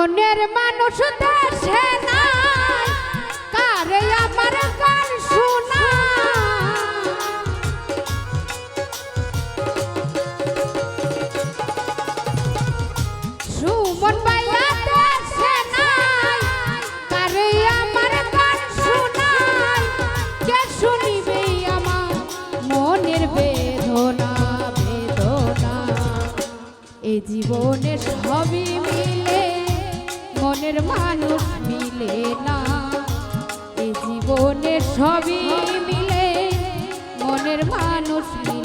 মনের মানুষ দেশে নাই। কারে আমার গান শোনা সুমন ভাইয়া দেশে নাই। কারে আমার গান শোনাই কে শুনিবে আমার মনের বেদনা বেদনা? এই জীবনে সবই মিলে মনের মানুষ মিলে না। এ জীবনের সবই মিলে। মনের মানুষ মিলে